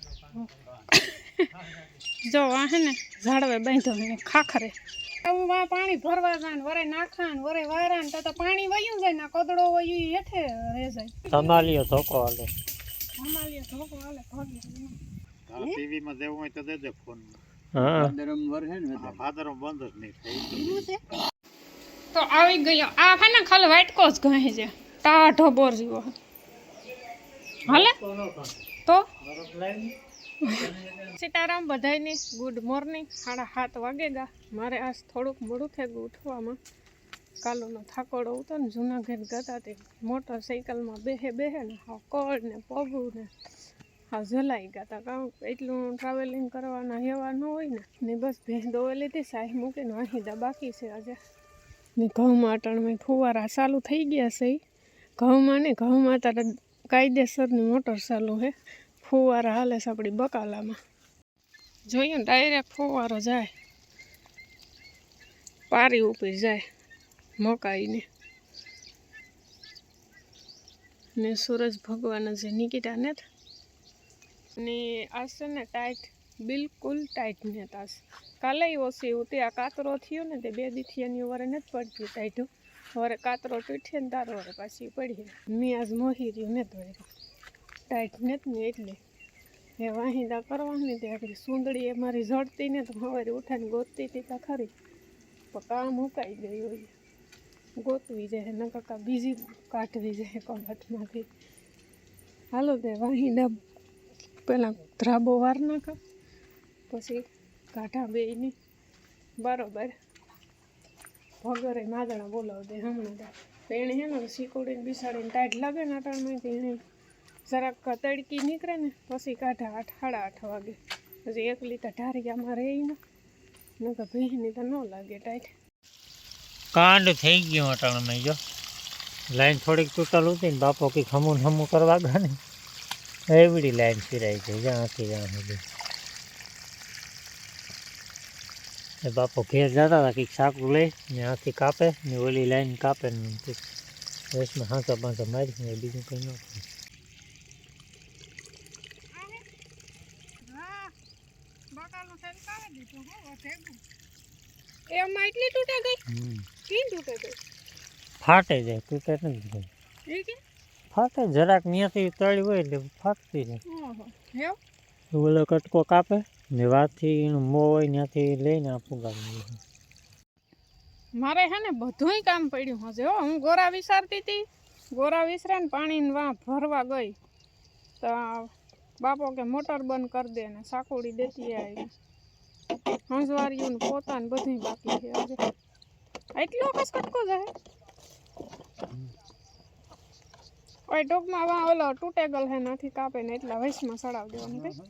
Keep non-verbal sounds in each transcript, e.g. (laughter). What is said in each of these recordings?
(coughs) જો આ હે ને ઝાડવે બાંધો ને ખાખરે. હું વા પાણી ભરવા જાય ને વરે નાખા ને વરે વારા ને તો તો પાણી વયું જાય ને કોદડો વયું હેઠે રહે જાય. તમાલીઓ ધોકો હાલે. અમારી ધોકો હાલે ભાગ્ય ટીવી માં દેવું હોય તો દેજો ફોન. હા. ભાદરો બંધ જ નહીં થાય. તો આવી ગયો. આ હે ને ખાલી વાટકો જ ગહે છે. ટાઢો બોર જેવો. હાલે? તો? સીતારામ બધાયની ગુડ મોર્નિંગ સાડા સાત વાગે ગા. મારે આજ થોડુંક મોડું થઈ ગયું ઉઠવામાં. કાલોનો થાકોડો હતો ને જૂનાગઢ ગતા તે મોટરસાઇકલમાં બેહે બેહે ને હા કળ ને પગું ને હા જલાઈ ગયા હતા કારણ કે એટલું ટ્રાવેલિંગ કરવાના હેવા ન હોય ને ને બસ ભેંસ દોવેલી હતી સાહી મૂકીને વાહીદા બાકી છે આજે. ને ઘઉંમાં માટણમાં ફુવારા ચાલુ થઈ ગયા છે ઘઉંમાં ને ઘઉંમાં તારે કાયદેસરની મોટર ચાલુ છે ફુવારા હાલે છે આપણી બકાલામાં. જોઈએ ને ડાયરેક્ટ ફુવારો જાય. પારી ઉપર જાય મકાઈને. ને સૂરજ ભગવાન જે નિકિતા ને ને આ છે ને ટાઈટ બિલકુલ ટાઈટ ને તાસ કાલે ઓછી ઉતી આ કાતરો થયો ને તે બે દીથી એની વરે નથી પડતી ટાઈટું વરે કાતરો તૂટે ને તારો વરે પાછી પડી મેં આજ મોહી રહ્યું ને ધોઈ ટાઈટ નથી ને એટલે. એ વાહિંદા કરવાની તે આગળ સુંદડી એ મારી જડતી ને તો સવારે ઉઠાને ગોતતી હતી તા ખરી. પણ કામ મુકાઈ ગયું હોય. ગોતવી જાય, ન કાકા બીજી કાઢવી જાય કબાટમાંથી હાલો તે વાહિંદા પહેલાં ધ્રાબો વાર નાખા. પછી કાઢા બેની બરોબર. ભગરે માદણા દે હમણાં તો તો એણે હે ને શીકોડીને બિસાડીને ટાઈટ લાગે ને અટાણમાં એણે જરાક તડકી નીકળે ને પછી કાઢા આઠ, સાડા આઠ વાગે. પછી એક લીટર ઢારિયામાં રહી ને. નકર ભીની તો ન લાગે ટાઈટ. કાંડ થઈ ગયો અટાણમાં જો. લાઈન થોડીક તૂટલ હતી ને બાપો કંઈક ખમું હમું કરવા ગયા ને. એવડી લાઈન ફિરાઈ ગઈ જ્યાંથી જ્યાં સુધી. એ બાપો ઘેર જતા હતા કંઈક સાકું લઈ ને હાથી કાપે ને ઓલી લાઈન કાપે ને રેસમાં હાંકા બાંધા મારી ને બીજું કંઈ ન ગઈ ફાટે જાય તૂટે નથી જાય ફાટે જરાક ત્યાંથી તળી હોય એટલે ફાટતી જાય ઓલો કટકો કાપે ને વાથી મો હોય ત્યાંથી લઈને આપું ગાડી મારે હે ને બધુંય કામ પડ્યું હશે હો. હું ગોરા વિસારતી હતી ગોરા વિસરે ને પાણીને વાં ભરવા ગઈ. તો બાપો કે મોટર બંધ કરી દે ને સાકુડી દેતી આવી. હંસવારીયું ને પોતાને બધું બાકી છે હજુ. એટલો કસકટકો કટકો જાય ઓય ટૂંકમાં વાં ઓલો તૂટેગલ હે નથી કાપે ને એટલા વૈશમાં સડાવ દેવાનું કે. તો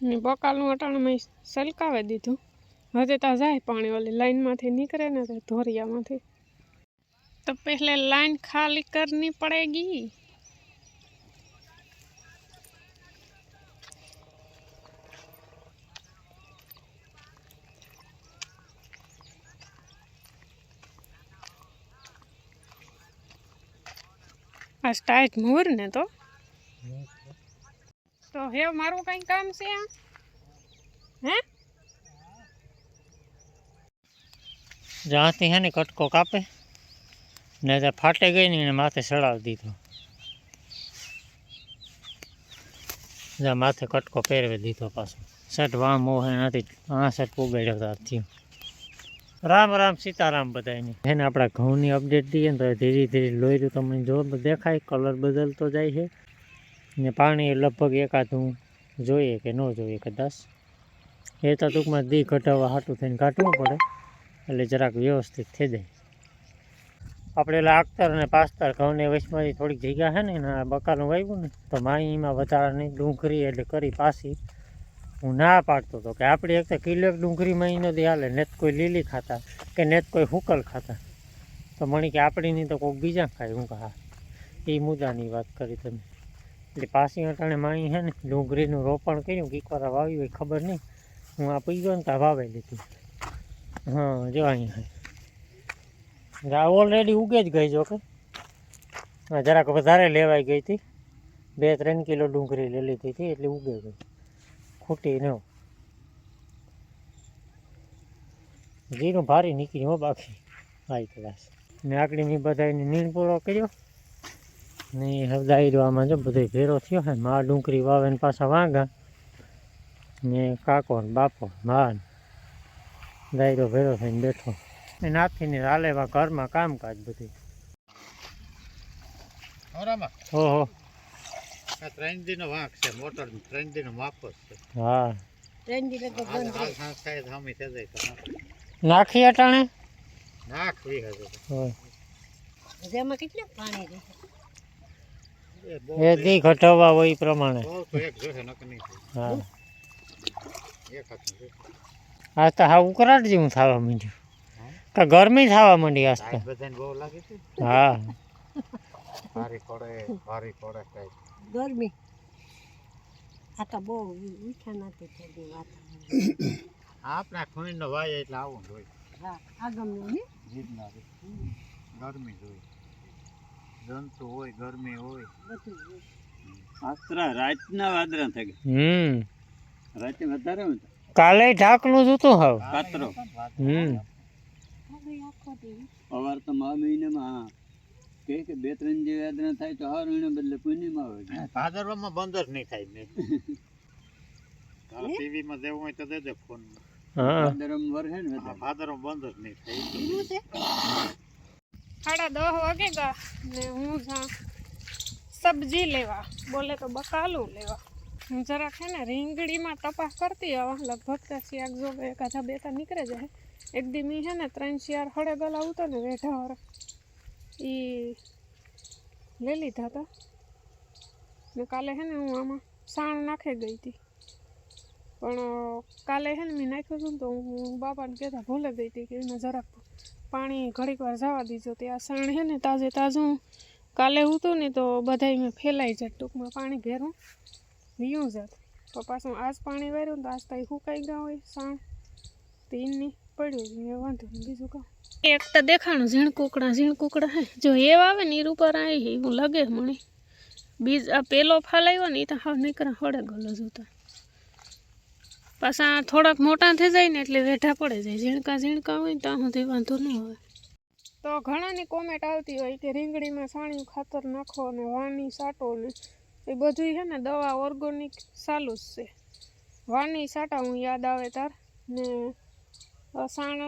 ને બકાલનું અટાણ મેં સલકાવે દીધું. હવે તો જાય પાણી ઓલી લાઈનમાંથી નીકળે ને તે ધોરિયામાંથી. તો પહેલે લાઈન ખાલી કરની પડેગી આ સ્ટાઇટ મોર ને તો. તો હે મારું કઈ કામ છે આ? હે? જ્યાંથી હે ને કટકો કાપે, ને ત્યાં ફાટે ગઈ ને એને માથે ચડાવી દીધો. જ્યાં માથે કટકો પહેરવી દીધો પાછો. સેટ વાં મોહ નથી આ સેટ પોગાડ્યો હતા થયું. રામ રામ સીતારામ બધાની એને આપણા ઘઉંની અપડેટ દઈએ ને તો ધીરે ધીરે લોહીરું તમને જો દેખાય કલર બદલતો જાય છે. ને પાણી લગભગ એકાદું જોઈએ કે ન જોઈએ કદાચ. એ તો ટૂંકમાં દી ઘટાડવા હાટું થઈને કાઢવું પડે, એટલે જરાક વ્યવસ્થિત થઈ જાય. આપણે એટલે આખતર અને પાસ્તર ઘઉંને વચમાંથી થોડીક જગ્યા છે ને એના બકાનું વાવ્યું ને, તો માહીમાં વધારાની ડુંગળી એટલે કરી પાછી. હું ના પાડતો હતો કે આપણે એક તો કિલો ડુંગળી મહિનો નથી હાલે ને કોઈ લીલી ખાતા કે ને કોઈ હુકલ ખાતા. તો મણી કે આપણીની તો કોઈક બીજા ખાય, હું કહા એ મુદ્દાની વાત કરી તમે. એટલે પાછી અટાણે માણી છે ને, ડુંગળીનું રોપણ કર્યું, કે એકવાર વાવ્યું હોય, ખબર નહીં. હું આ પી ગયો ને ત્યાં વાવે લીધું. હા, જો અહીંયા આ ઓલરેડી ઉગે જ ગઈ જો કે? જરાક વધારે લેવાઈ ગઈ હતી. બે ત્રણ કિલો ડુંગળી લઈ લીધી હતી, એટલે ઉગે ગઈ. ખૂટી ન જીરું ભારી નીકળ્યું હો બાકી. હાઈ ક્લાસ ને આકડીની બધાને બધા નીણ પૂરો કર્યો. ને હવે દાયરો આમાં જો બધો ભેરો થયો હે મા ડુંગળી વાવે ને પાછા વાંગા ને કાકો ને બાપો માન દાયરો ભેરો થઈને બેઠો. એ નાથીને હાલે વા ઘરમાં કામકાજ બધું. હોરામાં? ઓહો આ ત્રણ દિનો વાંક છે મોટર ત્રણ દિનો માપ જ છે. હા. હાલ હાલ સાંજ થાય તો સામે થઈ જાય તો નાખ. નાખી અટાણે? નાખ વી હજુ હોય જેમાં કેટલું પાણી રહે? એ દી ઘટવા હોય એ પ્રમાણે. બહુ તો એક જોશે નકર નહીં થાય. હા. આજ તો હા ઉકરાટ જેવું થવા માંડ્યું. કે ગરમી થવા માંડી આજ તો. બધાને બહુ લાગે છે? હા. ભારી પડે ભારી પડે કઈ. ગરમી. આ તો બહુ મીઠા નથી થતી વાતાવરણ આપણા ખૂણીનો વાય એટલે આવું જોઈએ હોય. હા ગરમી જોઈએ હોય. જંતુ હોય ગરમી હોય. બધું રાતના વાદળા થઈ હમ. રાતે વધારે હોય કાલે ઢાકણું જ હતું હવે કાતરો. હમ. અવાર તો મા મહિનામાં કે કે બે ત્રણ જે વાદળા થાય તો હર મહિને બદલે પૂર્ણિમા આવે ભાદરવામાં બંધ જ નહીં થાય મેં. (laughs) ટીવી માં દેવું હોય તો દેજે ફોન હા. ભાદરમ વરહે ને ભાદરમ જ નહીં થાય. સાડા દસ વાગે ગયા ને હું જા સબ્જી લેવા. બોલે તો બકાલું લેવા. હું જરાક છે ને રીંગડીમાં તપાસ કરતી હવે લગભગ ત્યાંથી શિયાક જો એકાદા બે તો નીકળે જાય એક દી મી છે ને ત્રણ શિયાર હળે ગલા આવતો ને વેઢા વર એ લઈ લીધા હતા ને કાલે છે ને હું આમાં સાણ નાખી ગઈ હતી પણ કાલે છે ને મેં નાખ્યું હતું ને તો હું બાપાને કહેતા ભૂલે ગઈ હતી કે એને જરાક પાણી ઘડીક વાર જવા દીજો તે આ સાણ છે ને તાજે તાજું કાલે હતું ને તો બધાય મેં ફેલાઈ જાય ટૂંકમાં પાણી ભેરું. વીયું જાત. તો પાછું આજ પાણી વાર્યું તો આજ તો ઈ સુકાઈ ગયા હોય સાણ તીનની પડ્યું એ વાંધો બીજું કહું. એક તો દેખાણું ઝીણ કુકડા ઝીણ કુકડા હે. જો એવા આવે ને એ ઉપર આવી એવું લાગે મને બીજ પેલો ફાલ ને એ તો હાવ નીકળા, હળે ગલો જોતા. પાછા થોડાક મોટા થઈ જાય ને એટલે વેઠા પડે જાય. ઝીણકા ઝીણકા હોય ત્યાં સુધી વાંધો ન હોય તો ઘણાની કોમેન્ટ આવતી હોય કે રીંગણીમાં સાણિયું ખાતર નાખો ને વાની સાટો ને એ બધું છે ને દવા ઓર્ગોનિક ચાલુ જ છે. વાની સાટા હું યાદ આવે તાર ને સાણ,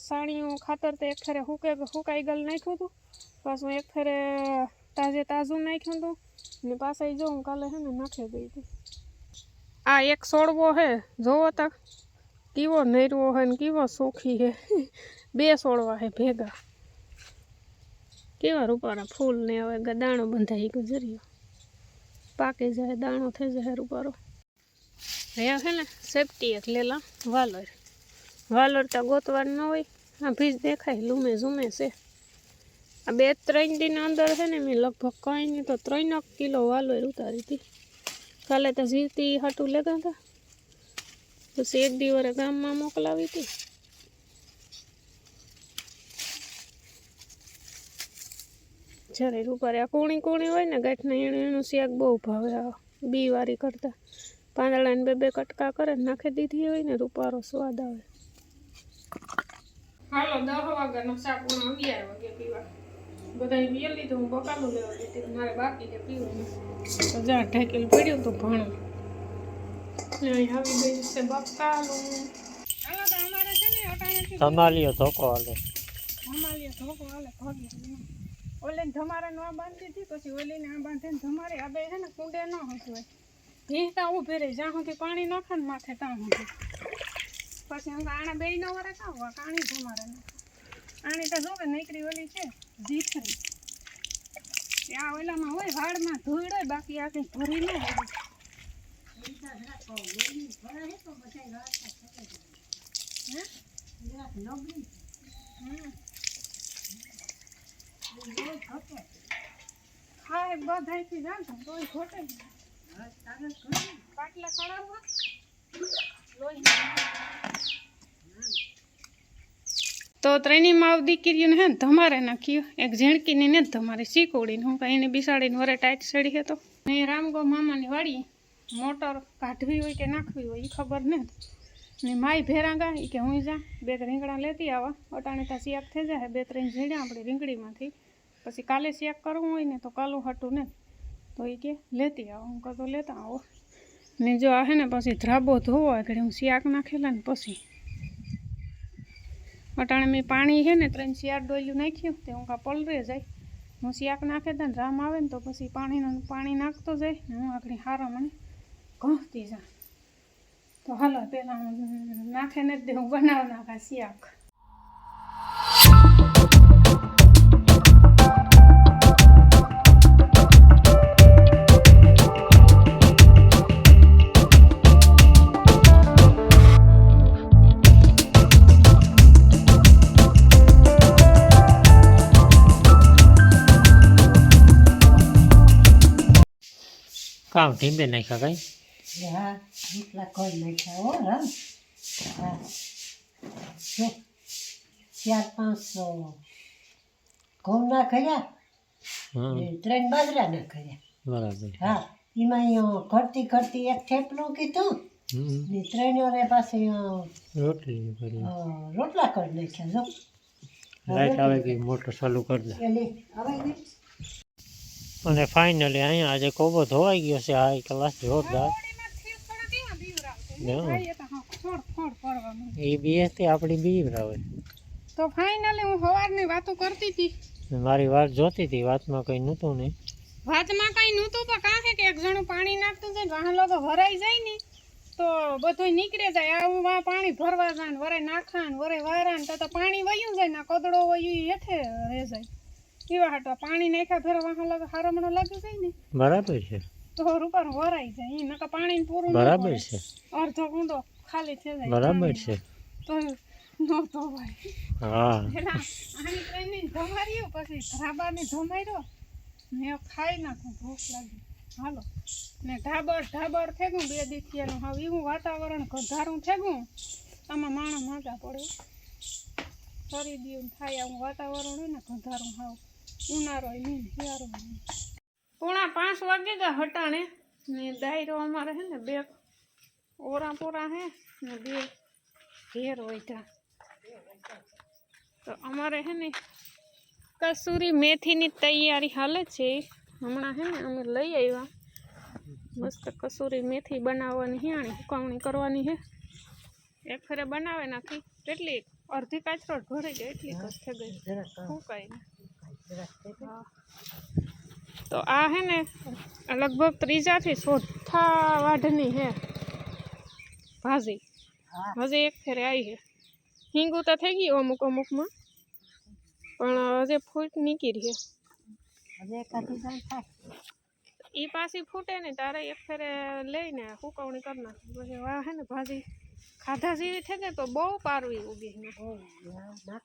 સાણિયું ખાતર તો એક ફેરે હુકે, હુકાઈ ગયેલ નાખ્યું હતું પાછું એક ફેરે તાજે તાજું નાખ્યું હતું ને પાછા જો હું કાલે છે ને નાખી ગઈ હતી આ એક છોડવો હે. જોવો તા, કેવો નૈરવો હે ને કેવો સુખી હે. (laughs) બે છોડવા હે ભેગા. કેવા રૂપારા ફૂલ ને હવે ગ- દાણો બંધાઈ ગયો જરિયો પાકી જાય, દાણો થઈ જાય રૂપારો રહ્યા છે ને સેફટી એક લેલા વાલોર. વાલોર તો ગોતવાર ન હોય, આ ભીજ દેખાય, લૂમે ઝૂમે છે. આ બે ત્રણ દિન અંદર છે ને, મેં લગભગ કંઈ નહીં તો ત્રણ કિલો વાલોર ઉતારી હતી. કાલે તો જીવતી હાટું લેતા હતા પછી એક દિવસ ગામમાં મોકલાવી હતી જ્યારે રૂપારે આ કોણી કોણી હોય ને, ગાંઠના એણે એનું શાક બહુ ભાવે આ બી વારી કરતા. પાંદડાને બે બે કટકા કરે નાખી દીધી હોય ને, રૂપારો સ્વાદ આવે. હાલો દસ વાગ્યાનો શાક અગિયાર વાગે પીવા. બધા પીએ લીધું હું બકાલું લેવા જતી મારે બાકી છે પીવું તો જા ઢાકેલ પડ્યું તો ભણું આવી ગઈ છે બકાલું ને ધોકો હાલે. ધમાલીએ ધોકો હાલે ભાગે ઓલે ધમારે ન બાંધી હતી પછી ઓલીને આ બાંધે ને ધમારે. આ બે છે ને કુંડે ન હસવાય ભીં ત્યાં ઊભી રહી જ્યાં સુધી પાણી નાખે ને માથે ત્યાં સુધી. પછી આણા બે નો વરે કાં કાણી ધમારે. તો કે નીકળી ઓલી છે, જીથરી. ત્યાં ઓલામાં હોય, વાળમાં ધૂળ બાકી આ કંઈ ભરી ન હોય. હા એ બધાયથી જાણતા ખોટે પાટલા લોહી તો ત્રણેય માવ દીકરીઓને હે ધમારે નાખ્યું. એક ઝીણકીને ને ધમારે શીખવડીને હું કાંઈ એને બિસાડીને વરે ટાઈટ સડી હતો ને રામગો મામાની વાળી મોટર કાઢવી હોય કે નાખવી હોય એ ખબર ને ને માય ભેરાંગા એ કે હું જા, બે રીંગણા લેતી આવા. અટાણે તા શિયાક થઈ જાય, બે ત્રણ ઝીણા આપણે રીંગણીમાંથી. પછી કાલે શિયાક કરવું હોય ને તો કાલું હટું ને તો એ કે લેતી આવો. હું કહું લેતા આવો. ને જો આ હે ને પછી ધ્રાબો ધોવો એટલે હું શિયાક નાખેલા ને પછી. અટાણે મેં પાણી છે ને ત્રણ ચાર ડોલ્યું નાખ્યું, તે હું કા પલરે જાય. હું શિયાક નાખે તા ને રામ આવે ને તો પછી પાણીનું પાણી નાખતો જાય ને હું આગળ હારા મને ઘસતી જા તો હાલો, પેલા હું નાખે ને જ દે, હું બનાવ નાખા શિયાક કામ ઢીંબે નાખ્યા કઈ હા એટલા કોઈ નાખ્યા હો રામ હા ચાર પાંચસો ઘઉં ના કર્યા ત્રણ બાજરા ના કર્યા બરાબર હા એમાં કરતી કરતી એક થેપલું કીધું ને ત્રણ વારે પાસે રોટલી રોટલા કરી નાખ્યા જો લાઈટ આવે કે મોટર ચાલુ કરી દે હવે અને ફાઇનલી અહીંયા આજે કોબો ધોવાઈ ગયો છે. હાઈ ક્લાસ જોરદાર. એ બીએસથી આપણી બીવ રાવે તો ફાઇનલી હું સવારની વાતો કરતી હતી. મારી વાત જોતી હતી વાતમાં કંઈ નહોતું નહીં વાતમાં કઈ નહોતું પણ કાં છે કે એક જણું પાણી નાખતું છે ને વાહન લોકો ભરાઈ જાય ને તો બધું નીકળે જાય. આ હું વા પાણી ભરવા જાય ને વરે નાખા ને વરે વારા ને તો તો પાણી વયું જાય ને કદડો વયું હેઠે રહે જાય. એવા હાટવા પાણી નાખ્યા ફેર વાહન લાગે હારમણો લાગી જાય ને બરાબર છે. તો રૂપાર વરાઈ જાય ઈ નકા પાણી પૂરું બરાબર છે. અડધો ગુંડો ખાલી થઈ જાય બરાબર છે. તો નો તો ભાઈ હા. આની આની ટ્રેનની ધમાર્યું પછી ધાબાની ધમાર્યો ને ખાઈ નાખું ભૂખ લાગી. હાલો. ને ઢાબર ઢાબર થેગું બે દીથિયાનું. હાવ એવું વાતાવરણ ગધારું થેગું આમાં માણસ મજા પડે. ફરી દીવું થાય આવું વાતાવરણ હોય ને ગધારું હાવ. ઉનાળો નહીં શિયાળો નહીં પોણા પાંચ વાગે ગયા હટાણે ને દાયરો અમારે હે ને બે ઓરા પોરા હે ને બે ઘેર હોય ત્યાં તો અમારે હે ને કસૂરી મેથીની તૈયારી હાલે છે. હમણાં હે ને અમે લઈ આવ્યા. મસ્ત કસૂરી મેથી બનાવવાની હિયાણી હુકાવણી કરવાની છે એક ફેરે બનાવે નાખી કેટલી અડધી કાચરોટ ભરી ગઈ એટલી જ થઈ ગઈ. જરાક હુકાઈને જરાક થઈ ગયું. હા તો આ હે ને લગભગ ત્રીજાથી ચોથા વાઢની હે ભાજી હા હજી એક ફેરે આવી છે હિંગુ તો થઈ ગઈ અમુક અમુકમાં પણ હજી ફૂટ નીકળી છે હવે એકાદી દાણ થાય। એ પાછી ફૂટે ને તારે એક ફેરે લઈને સુકવણી કરી નાખી પછી વાહ હે ને ભાજી ખાધા જેવી થઈ ગઈ તો બહુ પારવી ઉગી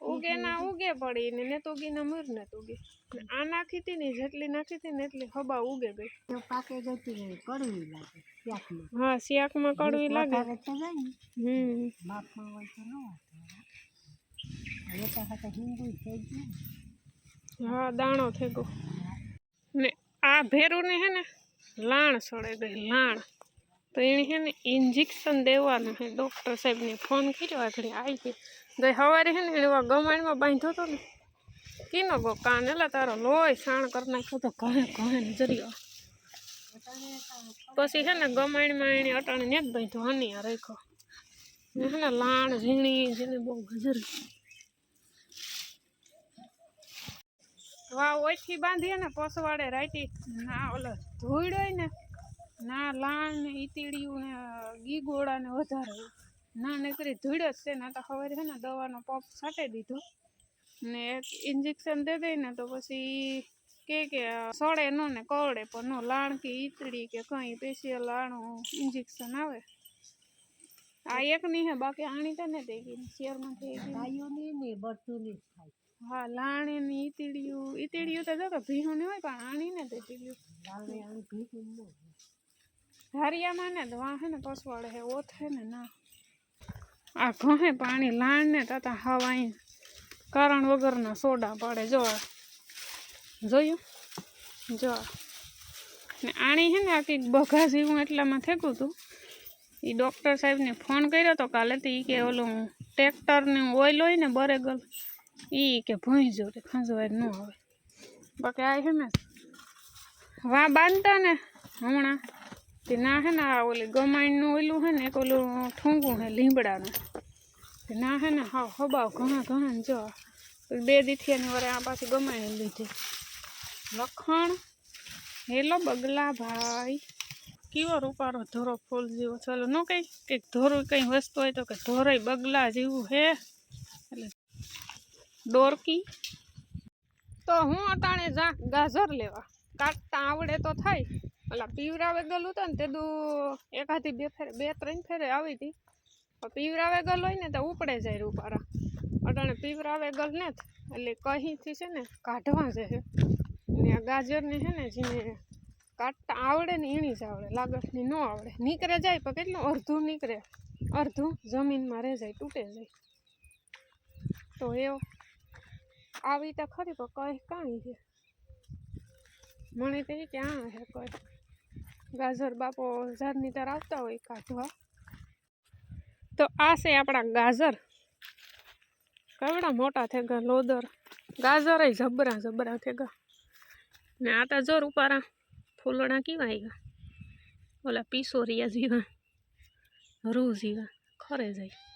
ઉગે ના ઉગે પડી ને નેત તો ઉગી ને મર ને ઉગી. આ નાખી હતી ને જેટલી નાખી હતી ને એટલી હબા ઉગે ગઈ. પાકે જતી રહે કડવી લાગે હા શિયાકમાં કડવી લાગે. હમ. હોય તો ન હા દાણો થઈ ગયો. ને આ ભેરું ને હે ને લાણ સડે ગઈ લાણ. તો એણે છે ને ઇન્જેક્શન દેવાનું છે. ડૉક્ટર સાહેબને ફોન કર્યો આગળ આવી ગઈ. તો સવારે છે ને એવા ગમાણમાં બાંધ્યો હતો ને, કીનો ગો કાન? એટલે તારો લોહી સાણ કરી નાખ્યો તો ઘણે ઘણે ને જરીયો પછી છે ને ગમાણમાં એને અટાણે ને જ બાંધ્યો હાની આ રાખ્યો. ને લાણ, ઝીણી, જેને બહુ ગજર. વાવ ઓછી બાંધીએ ને, પસવાડે રાઈટી ના, ઓલો ધૂળ હોય ને ના લાણ ને ઈતીડિયું ને ઘી ગોળા ને વધારે ના નકરી ધૂળ જ છે ને તો ખબર છે ને દવાનો પંપ છાંટી દીધો. ને એક ઇન્જેક્શન દે દઈ ને તો પછી કે કે સડે નો ને કરડે પણ નો લાણ કે ઈતળી કે કંઈ સ્પેશિયલ લાણું ઇન્જેક્શન આવે. આ એક ની હે બાકી આણી તો ને થઈ ગઈ શેરમાં થઈ ગઈ ગાયોની ને બળતુંની ની થાય. હા લાણી ની ઈતીડિયું ઈતીડિયું તો જો કે ભીહું ને હોય પણ આણી ને તે ઈતીડિયું લાવે આની ભીખું ન. ધારિયામાં ને તો વાહે ને પસવાડે હે ઓથે ને, ના. આ ઘહે પાણી લાણ ને, તાતા હવાઈ કારણ વગરના સોડા પાડે. જો જોયું? જો ને આણી હે ને, આ કંઈક બઘા જેવું એટલામાં થેકું હતું એ ડૉક્ટર સાહેબને ફોન કર્યો તો કાલે તો એ કે ઓલું ટ્રેક્ટરને ઓઇલ હોય ને, બરેગલ એ કે ભૂંજો રે, ખંજવાય ન આવે. બાકી આ હે ને, વા બાંધતા ને, હમણાં તે ના હે ને આ ઓલી ગમાઈનું ઓલું હે ને એક ઓલું ઠૂંગું હે લીમડાનું તે ના હે ને હા હબાવ ઘણા ઘણા ને જો આ. બે દીથી એની વરે આ પાછી ગમાઈ લીધી લખણ હેલો બગલા ભાઈ કેવો રૂપારો ધોરો ફૂલ જેવો ચાલો ન કઈ કંઈક ધોરું કઈ વસ્તુ હોય તો કે ધોરોય બગલા જેવું હે એટલે ડોરકી તો હું અટાણે જા ગાજર લેવા કાટતા આવડે તો થાય ઓલા પીવરાવે ગયેલું હતું ને તે દુ એકાથી બે ફેરે, બે ત્રણ ફેરે આવી હતી. પીવરાવે ગયેલ હોય ને તો ઉપડે જાય રૂપારા. અટાણે પીવરાવે ગયેલ ને. એટલે કહીથી છે ને કાઢવા છે ને આ ગાજરને છે ને જેને કાઢતા આવડે ને એની જ આવડે, લાગતની ન આવડે. નીકળે જાય પણ કેટલું? અડધું નીકળે. અડધું જમીનમાં રહે જાય, તૂટે જાય. તો એવો આવી તો ખરી, પણ કઈ કાંઈ છે? મને તો કે ક્યાં છે કોઈ. ગાજર બાપો ઝાડની તર આવતા હોય કાઢવા તો આ છે આપણા ગાજર. કેવડા મોટા થઈ ગયા લોદર. ગાજર જબરા જબરા થઈ ગયા ને આ તો જોર ઉપારા ફૂલડા કેવા ગયા ઓલા પીસોરિયા જેવા, રૂ જેવા, ખરે જાય.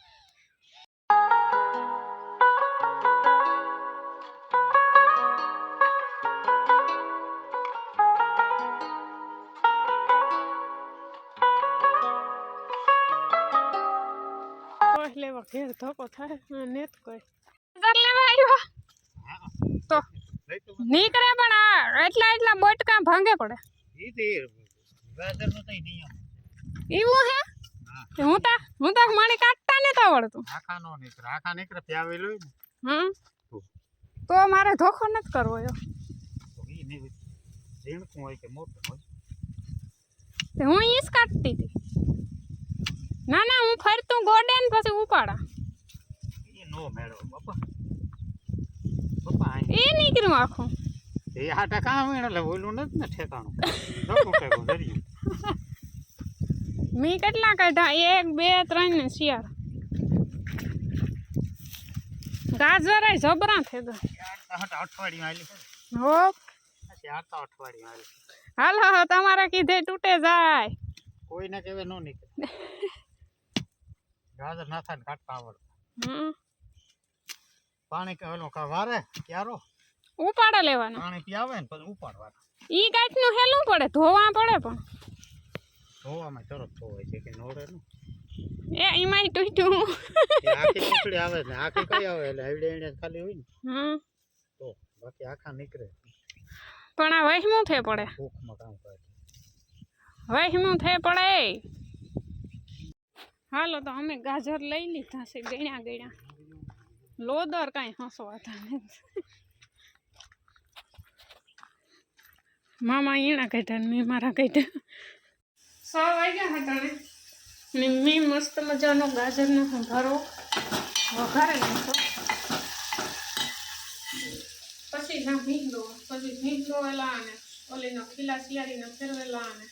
કોઈ લેવા ઘેર ધક્કો થાય હા, નેત કોઈ. લેવા આવ્યો? તો નીકળે પણ આ એટલા એટલા બટકા ભાંગે પડે. તે એવું હે? કે હું તા હું તા માણી કાટતા ને આવડતું. આખા નો નીકળે આખા નીકળે પ્યાવેલો ને. હમ. તો. મારે ધોખો નથી કરવો તો નહીં ઝીણકું હોય કે મોટું હોય. તે હું ઈ જ કાઢતી હતી. ના ના હું ફરતું ગોડે ને પછી ઉપાડા. ઈ નો મેળો બાપા. બાપા આઈ એ નીકળ્યું આખું. એ આ ટકા આવે એટલે ઓલું નથી ને ઠેકાણું. ધોકું ટેકું ધર્યું મેં કેટલા કાઢ્યા એક બે ત્રણ ને શિયાળ. ગાજર જબરા થઈ ગયા. આઠ અઠવાડિયું આલી છે હો પછી આઠ અઠવાડિયું આલી હાલો હાલો તમારે કીધે તૂટે જાય. કોઈને કેવે નો નીકળે. ગાજર ના થાય ને કાઢતા આવડતા. હમ. પાણી ઓલો કા વારે ક્યારો? ઉપાડા લેવાનું. પાણી પીવે ને પછી ઉપાડવાના. ઈ ગાંઠનું હેલું પડે ધોવા પડે પણ. ધોવામાં તરત ધોવાય છે કે નોડે નું? એ એમાંય તૂટ્યું આખી ટુકડી આવે ને આખી કઈ આવે? એટલે હવડે એને ખાલી હોય ને. હમ. તો બાકી આખા નીકળે. પણ આ વહેમું થે પડે. ભૂખમાં કામ કરે વહેમું થે પડે હાલો તો અમે ગાજર લઈ લીધા છે ગણ્યા ગણ્યા. લોદર કાંઈ હસવાતા નથી. મામા એના કાઢ્યા ને મેં મારા કાઢ્યા. સો વાગ્યા હતા ને ને મેં મસ્ત મજાનો ગાજરનો સંભારો વઘારે નાખ્યો પછી ના ભીંડો પછી ભીંડો એલા અને ઓલીનો ખીલા શિયાળીનો ફેરવેલા અને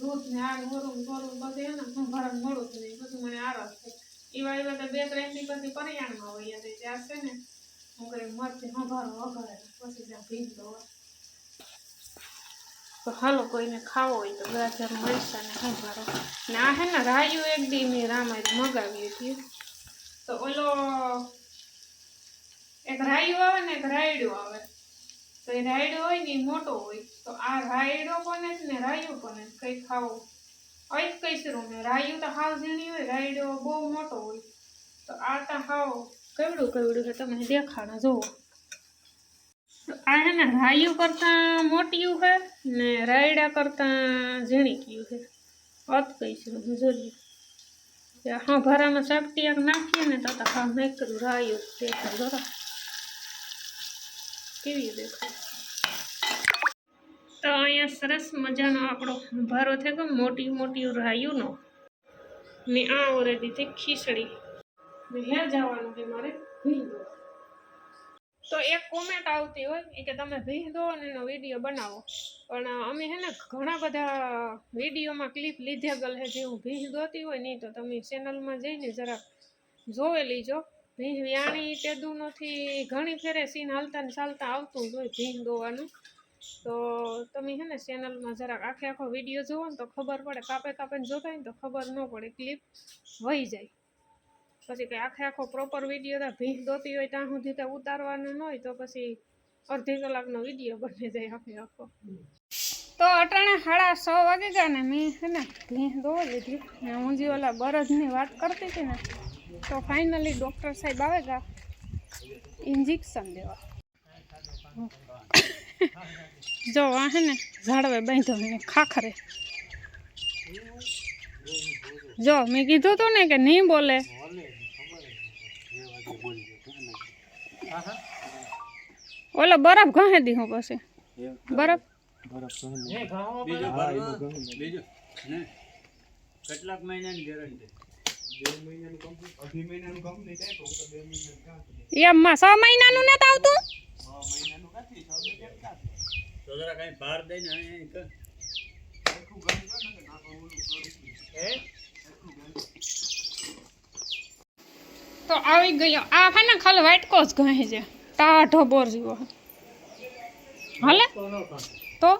દૂધ ને આગ મોરું મોરું બધું એને સંભાળા મોડું નહીં. બધું મને આરસ છે. એવા એવા તો બે ત્રણ દી પછી પરિયાણમાં હોય અને ત્યાં છે ને, હું કરી મરથી સંભારો વઘારે પછી ત્યાં ભીજ લો તો હાલો કોઈને ખાવો હોય તો ગાજર મરસા ને સંભારો ને આ હે ને રાયું એક દી મેં રામાયણ મગાવી હતી. તો ઓલો એક રાયું આવે ને એક રાયડું આવે. તો એ રાયડું હોય ને એ મોટો હોય. તો આ રાયડો કોને છે ને રાયું કોને કઈ ખાવું. કઈ શરૂ ને રાયું તો હાવ ઝીણી હોય, રાયડો બહુ મોટો હોય. તો આ તો હાવ કેવડું કેવડું છે, તમે દેખાડો, જુઓ. આ છે ને રાયું કરતાં મોટિયું છે ને રાયડા કરતાં ઝીણીક્યું છે. અત કઈ શરૂ જોઈએ હા, ભરામાં એક નાખીએ ને, તો હા, મેં કર્યું રાયું દેખાય બરાબર કેવી દેખાય? તો અહીંયા સરસ મજાનો આપણો ભારો થઈ ગયો મોટી મોટી રાયુનો. ને આ ઓરેડી તે ખીચડી. હે જવાનું કે મારે તો એક કોમેન્ટ આવતી હોય કે તમે ભીહ દો અને એનો વીડિયો બનાવો. પણ અમે હે ને ઘણા બધા વિડીયોમાં ક્લિપ લીધેગલ છે જે હું દોતી હોય નહીં તો તમે ચેનલમાં જઈને જરાક જોવે લીજો. ભીહ વ્યાણી તેદું નથી. ઘણી ફેરે સીન હાલતા ને ચાલતા આવતું જ હોય ભીહ દોવાનું તો તમે હે ને ચેનલમાં જરાક આખે આખો વીડિયો જોવો ને તો ખબર પડે. કાપે કાપે જોતા ને તો ખબર ન પડે. ક્લિપ વહી જાય. પછી કંઈ આખે આખો પ્રોપર વીડિયો ત્યાં ભીંસ દોતી હોય ત્યાં સુધી ત્યાં ઉતારવાનો ન હોય તો પછી અડધી કલાકનો વીડિયો બની જાય આખે આખો. તો અટાણે સાડા છ વાગે ગયા ને મેં છે ને ભીંસ દોવા લીધી. ને હું જે ઓલા બરજની વાત કરતી હતી ને, તો ફાઇનલી ડૉક્ટર સાહેબ આવે ગયા. ઇન્જેક્શન દેવા. જો આ હે ને ઝાડવે બાંધ્યો એને ખાખરે. જો મેં કીધું તું ને કે નહીં બોલે. ઓલો બરફ ઘહે દી હું પછી. બરફ? બીજું ભરવા બીજું ને કેટલાક મહિનાની ગેરંટી એમમાં છ મહિનાનું નથી આવતું? તો જરા કઈ ભાર દઈને અહીં તો આવી ગયો. આ હે ને ખાલી વાટકો જ ઘહે છે. ટાઢો બોર જેવો. હાલે? તો